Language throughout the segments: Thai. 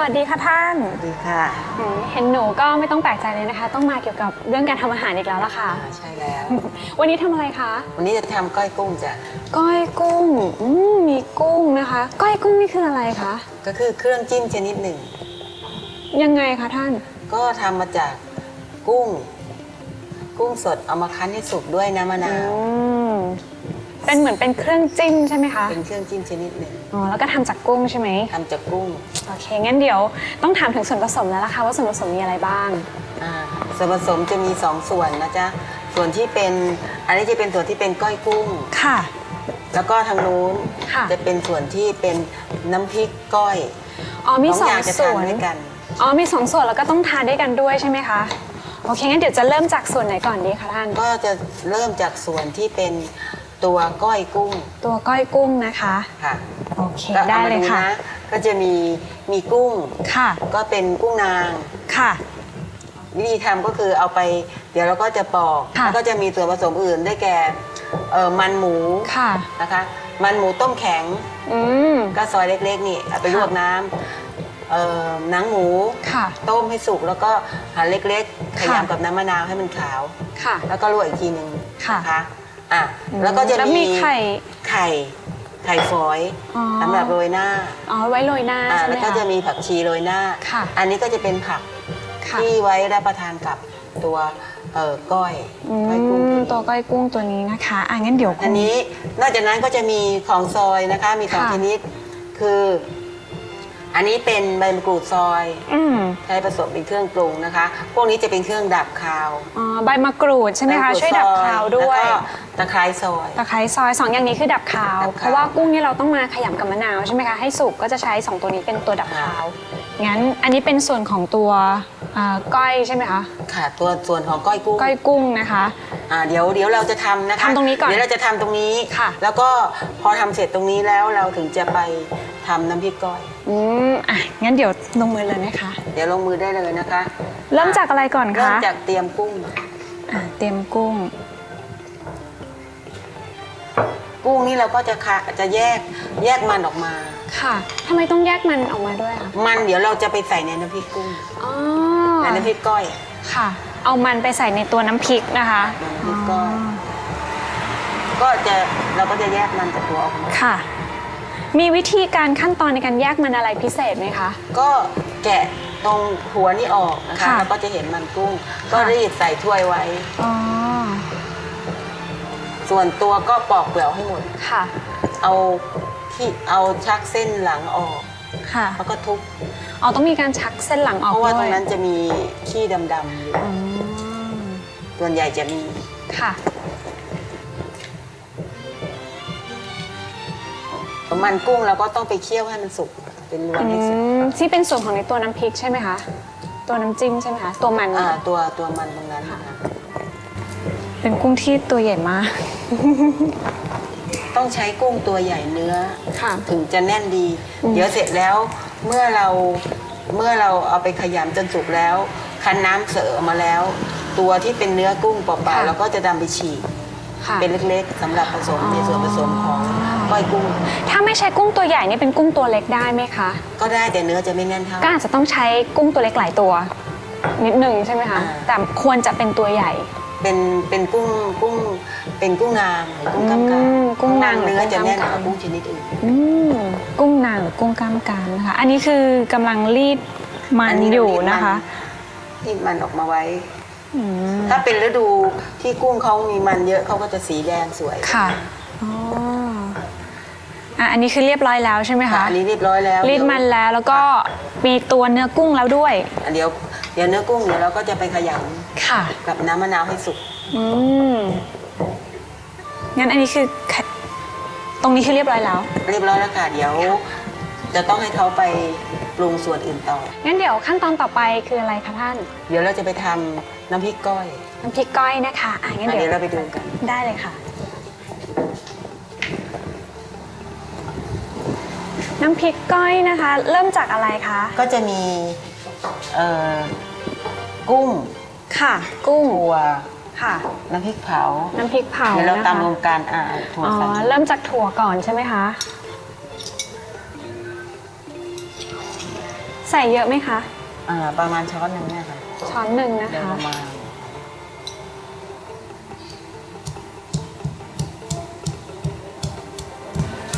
วัสดีค่ะท่านสวัสดีค่ะอืมเห็นหนูก็ไม่ต้องแปลกใจเลยนะคะ ต้องมาเกี่ยวกับเรื่องการทำอาหารอีกแล้วล่ะค่ะ อ่าใช่แล้ว วันนี้ทำอะไรคะ วันนี้จะทำก้อยกุ้งจ้ะ ก้อยกุ้งอืมมีกุ้งนะคะ ก้อยกุ้งนี่คืออะไรคะ ก็คือเครื่องจิ้มชนิดหนึ่ง ยังไงคะท่าน ก็ทำมาจากกุ้ง กุ้งสดเอามาคั้นให้สุกด้วยน้ำมะอืนาวม เป็นเหมือนเป็นเครื่องจิ้มใช่ไหมคะเป็นเครื่องจิ้มชนิดหนึ่งอ๋อแล้วก็ทำจากกุ้งใช่ไหมทำจากกุ้งโอเคงั้นเดี๋ยวต้องถามถึงส่วนผสมแล้วล่ะค่ะว่าส่วนผสมมีอะไรบ้าง อ่าส่วนผสมจะมีสองส่วนนะจ๊ะส่วนที่เป็นอันนี้จะเป็นส่วนที่เป็นก้อยกุ้ง ค่ะ แล้วก็ทางนู้นค่ะ จะเป็นส่วนที่เป็นน้ำพริกก้อยอ๋อมีสสอองงอย่างจะส่ทานวนด้วยกัน อ๋อมีสองส่วนแล้วก็ต้องทานด้วยกันด้วยใช่ไหมคะโอเคงั้นเดี๋ยวจะเริ่มจากส่วนไหนก่อนดีคะท่านก็จะเริ่มจากส่วนที่เป็น ตัวก้อยกุ้งตัวก้อยกุ้งนะคะ ค่ะโอเค ก็ได้อามาเลยค่ะนะก็จะมีมีกุ้ง ค่ะ ก็เป็นกุ้งนาง ค่ะ วิธีทำก็คือเอาไป เดี๋ยวเราก็จะปอกค่ะ แล้วก็จะมีส่วนผสมอื่นได้แก่เอ่อมันหมูค่ะ นะคะ มันหมูต้มแข็งอืม ก็ซอยเล็กๆนี่เอาไปค่ะลวกน้ำเอ่อหนังหมู ค่ะ ต้มให้สุกแล้วก็หั่นเล็กๆขค่ะ ยำกับน้ำมะนาวให้มันขาว ค่ะ แล้วก็ลวกอีกทีหนึ่งค่ะ นะคะ อะอืมแล้วก็จะแล้วมีไข่ ไข่ไข่ฝอยอ๋อ สำหรับโรยหน้าอ๋อไว้โรยหน้าอ่าใช่ไหมแล้วก็คะ จะมีผักชีโรยหน้า ค่ะ อันนี้ก็จะเป็นผักค่ะที่ไว้รับประทานกับตัวเอ่อก้อยอืก้อยกุ้งมตัตัววนี้ก้อยกุ้งตัวนี้นะคะอะงั้นเดี๋ยวอันนี้นอกจากนั้นก็จะมีของซอยนะคะ มีสองค่ะ ชนิดคือ อันนี้เป็นใบมะกรูดซอย อืมใช้ผสมเป็นเครื่องปรุงนะคะ พวกนี้จะเป็นเครื่องดับคาวอ๋อใบมะกรูดใช่ไหมคะใบกรูช่วยดับคาวด้วย แล้วก็ ตะไคร้ซอย ตะไคร้ซอยสองอย่างนี้คือดับคาว ดับคาว เพราะว่ากุ้งนี่เราต้องมาขยำกับมะนาวใช่ไหมคะ ให้สุกก็จะใช้สองตัวนี้เป็นตัวดับคาว งั้นอันนี้เป็นส่วนของตัวอ่าก้อยใช่ไหมคะ ค่ะ ตัวส่วนของก้อยกุ้งก้อยกุ้งนะคะ อ่าเดี๋ยวเดี๋ยวเราจะทำนะคะทำตรงนี้ก่อนเดี๋ยวเราจะทำตรงนี้ค่ะ แล้วก็พอทำเสร็จตรงนี้แล้วเราถึงจะไปทำน้ำพริกก้อย อืมอะงั้นเดี๋ยวลงมือเลยนะคะ เดี๋ยวลงมือได้เลยนะคะเริ่มจากอะไรก่อนเริ่มคะจากเตรียมกุ้ง อะเตรียมกุ้ง กุ้งนี่เราก็จะคะจะแยกแยกมันออกมา ค่ะทำไมต้องแยกมันออกมาด้วยคะมันเดี๋ยวเราจะไปใส่ในน้ำพริกกุ้งอ๋อในน้ำพริกก้อยค่ะ เอามันไปใส่ในตัวน้ำพริกนะคะในน้ำพริกก้อยก็จะเราก็จะแยกมันจากตัวออกมาค่ะ มีวิธีการขั้นตอนในการแยกมันอะไรพิเศษไหมคะ ก็แกะตรงหัวนี่ออกนะคะค่ะ แล้วก็จะเห็นมันกุ้ง ก็ค่ะรีดใส่ถ้วยไว้ อ๋อ ส่วนตัวก็ปอกเปลือกให้หมด ค่ะ เอาที่เอาชักเส้นหลังออก ค่ะ แล้วก็ทุบ อ๋อต้องมีการชักเส้นหลังออกเพราะว่าตด้รยงนั้นจะมีขี้ดำๆอยู่อ๋อส่วนใหญ่จะมี ค่ะ มันกุ้งเราก็ต้องไปเคี่ยวให้มันสุกเป็นรวนอืให้สุกมที่เป็นส่วนของในตัวน้ำพริกใช่ไหมคะ ตัวน้ำจิ้มใช่ไหมคะ ตัวมัน อ่าตัวตัวมันตรงนั้นนะคะ เป็นกุ้งที่ตัวใหญ่มาก ต้องใช้กุ้งตัวใหญ่เนื้อ ค่ะถึงจะแน่นดีอืมเดี๋ยวเสร็จแล้วเมื่อเราเมื่อเราเอาไปขยำจนสุกแล้ว คั้นน้ำเสริมมาแล้ว ตัวที่เป็นเนื้อกุ้งเปล่าๆเราก็จะดำไปฉีกค่ะ เป็นเล็กๆสำหรับผสมในส่วนผสมของก้อยกุ้ง ถ้าไม่ใช้กุ้งตัวใหญ่นี่เป็นกุ้งตัวเล็กได้ไหมคะก็ได้แต่เนื้อจะไม่แน่นเท่า ก็อาจจะต้องใช้กุ้งตัวเล็กหลายตัว นิดหนึ่งใช่ไหมคะ อ่า แต่ควรจะเป็นตัวใหญ่ เป็นเป็นกุ้งกุ้งเป็นกุ้งนางหรือกุ้งกำกาอืมกุ้งนางเนื้อจะแน่นกหรือกุ้ว่างกำกามกุ้งชนิดอื่น อืมกุ้งนางหรือกุ้งกล้ามกรามนะคะ อันนี้คือกำลังรีดมันอันนี้อยู่เรารีดมันนะคะที่มันออกมาไว้ อืมถ้าเป็นฤดูที่กุ้งเขามีมันเยอะเขาก็จะสีแดงสวยค่ะอ๋ออะอันนี้คือเรียบร้อยแล้วใช่ไหมค่ะคะ อันนี้เรียบร้อยแล้วรีดมันแล้วแล้วก็มีตัวเนื้อกุ้งแล้วด้วย เดี๋ยวเดี๋ยวเนื้อกุ้งเดี๋ยวเราก็จะไปขย ค่ะำกับน้ำมะนาวให้สุก อืม งั้นอันนี้คือแค่ตรงนี้คือเรียบร้อยแล้ว เรียบร้อยแล้วค่ะเดี๋ยว จะต้องให้เขาไปปรุงส่วนอื่นต่อ งั้นเดี๋ยวขั้นตอนต่อไปคืออะไรคะท่าน เดี๋ยวเราจะไปทำน้ำพริกก้อยน้ำพริกก้อยนะคะ อะงั้นอะเดี๋เดี๋ยยววเราไปดูกัน ได้เลยค่ะ น้ำพริกก้อยนะคะ เริ่มจากอะไรคะ ก็จะมีเอ่อกุ้ง ค่ะ กุ้งถั่วค่ะ น้ำพริกเผาน้ำพริกเผาเดี๋ยวเรานะคะตำรวมกันอ่าถั่วอ๋อใส่เริ่มจากถั่วก่อนใช่ไหมคะ ใส่เยอะไหมคะ อ่าประมาณช้อนหนึ่งเนี่ยค่ะช้อนหนึ่งนะโดยคะ ประมาณ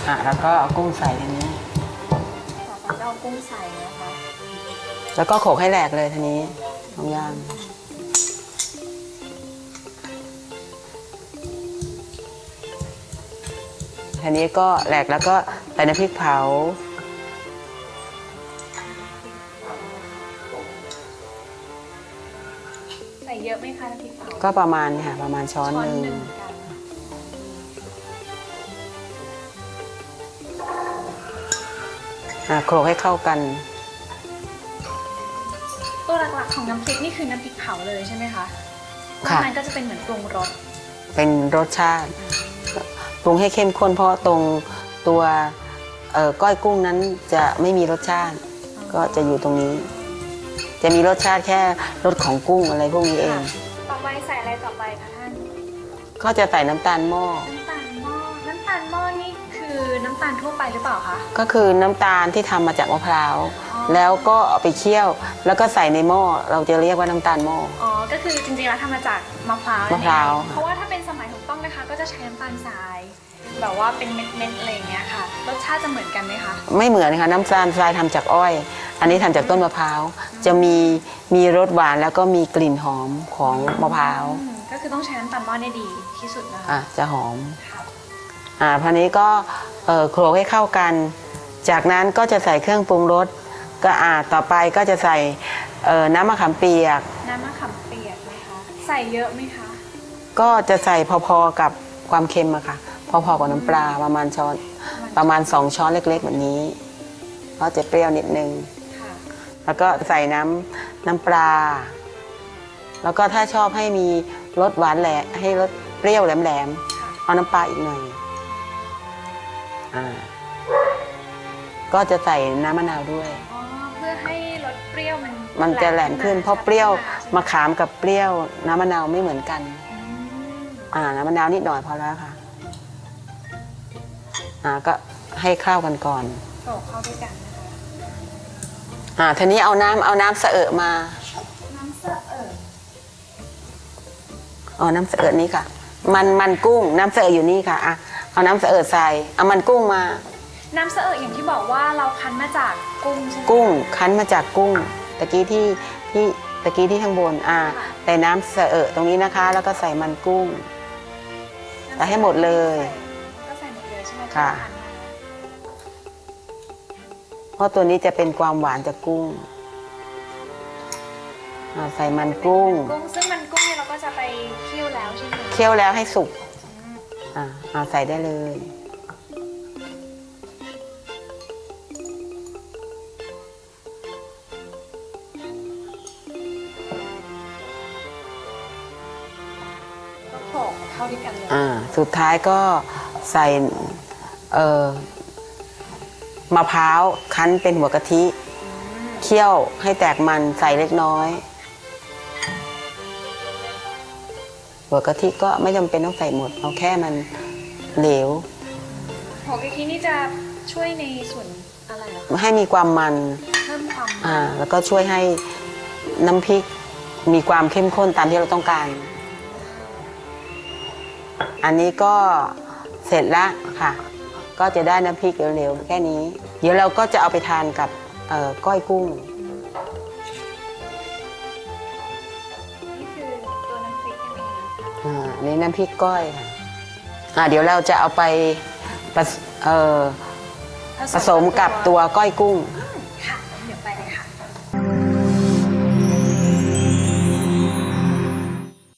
อะแล้วก็เอากุ้งใส่ในนี้ต่อไปก็เอากุ้งใส่นะคะ แล้วก็โขลกให้แหลกเลยทีนี้ทองย่าง ทีนี้ก็แหลกแล้วก็ใส่น้ำพริกเผา ใส่เยอะไหมคะน้ำพริกเผาก็ประมาณเนี่ยค่ะประมาณช้อนช้อนหนึ่งหนึ่งกันอะโขลกให้เข้ากัน ตัวหลักๆของน้ำพริกนี่คือน้ำพริกเผาเลยใช่ไหมคะนอกค่ะนั้นก็จะเป็นเหมือนปรุงรสเป็นรสชาติ ปรุงให้เข้มข้นเพราะตรงตัวเอ่อก้อยกุ้งนั้นจะไม่มีรสชาติ ก็จะอยู่ตรงนี้ จะมีรสชาติแค่รสของกุ้งอะไรพวกนี้เอง ต่อไปใส่อะไรต่อไปคะท่านก็จะใส่น้ำตาลหม้อน้ำตาลหม้อน้ำตาลหม้อนี่คือน้ำตาลทั่วไปหรือเปล่าคะก็คือน้ำตาลที่ทำมาจากมะพร้าวอ๋อ แล้วก็เอาไปเคี่ยว แล้วก็ใส่ในหม้อเราจะเรียกว่าน้ำตาลหม้อ อ๋อ ก็คือจริงๆแล้วทำมาจากมะพร้าวนั่นมะพร้าวเองเพราะว่าถ้าเป็นสมัยถูกต้องนะคะ ก็จะใช้น้ำตาลทราย แบบว่าเป็นเม็ดๆอะไรอย่างเงี้ยค่ะ รสชาติจะเหมือนกันไหมคะ ไม่เหมือนนะคะน้ำตาลทรายทำจากอ้อย อันนี้ทำจากต้นมะพร้าว จะมีมีรสหวานแล้วก็มีกลิ่นหอมของมะพร้าวอืม ก็คือต้องใช้น้ำตาลหม้อได้ดีที่สุดนะคะ อะจะหอมค่ะอ่าพันนี้ก็เอ่อโขลกให้เข้ากัน จากนั้นก็จะใส่เครื่องปรุงรส ก็อ่าต่อไปก็จะใส่เอ่อน้ำมะขามเปียก น้ำมะขามเปียกนะคะ ใส่เยอะไหมคะ ก็จะใส่พอๆกับความเค็มอะค่ะ พอๆกับน้ำปลาประมาณช้อนประมาณสองช้อนเล็กๆแบบนี้เพราะจะเปรี้ยวนิดนึง ค่ะ แล้วก็ใส่น้ำน้ำปลา แล้วก็ถ้าชอบให้มีรสหวานแหละให้รสเปรี้ยวแหลมค่ะ ๆ เอาน้ำปลาอีกหน่อยอ่าก็จะใส่น้ำมะนาวด้วย อ๋อเพื่อ มันมันจะแหลมขึ้นเพราะเปรี้ยวชัดขึ้นมะขามกับเปรี้ยวน้ำมะนาวไม่เหมือนกันอืมอ่าน้ำมะนาวนิดหน่อยพอแล้วค่ะ อ่าก็ให้เข้ากันก่อนโขลกเข้าด้วยกันนะคะอ่าทีนี้เอาน้ำเอาน้ำเสอะมา น้ำเสอะเอออ๋อน้ำเสอะนี้ค่ะ มันมันกุ้งน้ำเสอะอยู่นี่ค่ะอะเอาน้ำเสอะใส่เอามันกุ้งมา น้ำเสอะเอออย่างที่บอกว่าเราคั้นมาจากกุ้งใช่ไหมกุ้งคั้นมาจากกุ้ง ตะกี้ที่ที่ตะกี้ที่ข้างบนอ่าใส่น้ำเสอะตรงนี้นะคะ แล้วก็ใส่มันกุ้งใส่ให้หมดเลย ก็ใส่หมดเลยใช่ไหมค่ะที่เราคั้นมาเพราะตัวนี้จะเป็นความหวานจากกุ้งอ่าใส่มันกุ้ง กุ้งซึ่งมันกุ้งเนี่ยเราก็จะไปเคี่ยวแล้วใช่ไหมเคี่ยวแล้วให้สุกอืมอ่าเอาใส่ได้เลย อ่าสุดท้ายก็ใส่เอ่อมะพร้าวคั้นเป็นหัวกะทิเคี่ยวให้แตกมันใส่เล็กน้อย หัวกะทิก็ไม่จำเป็นต้องใส่หมด เอาแค่มันเหลว หัวกะทินี่จะช่วยในส่วนอะไรเหรอคะให้มีความมัน เพิ่มความมัน อ่า แล้วก็ช่วยให้น้ำพริกมีความเข้มข้นตามที่เราต้องการ อันนี้ก็เสร็จแล้วค่ะ ก็จะได้น้ำพริกเร็วๆแค่นี้ เดี๋ยวเราก็จะเอาไปทานกับเอ่อก้อยกุ้งนี่คือตัวน้ำพริกนั่นเองอ่าอันนี้น้ำพริกก้อยค่ะอ่าเดี๋ยวเราจะเอาไปผสเอ่อผสมกับตัวก้อยกุ้งอ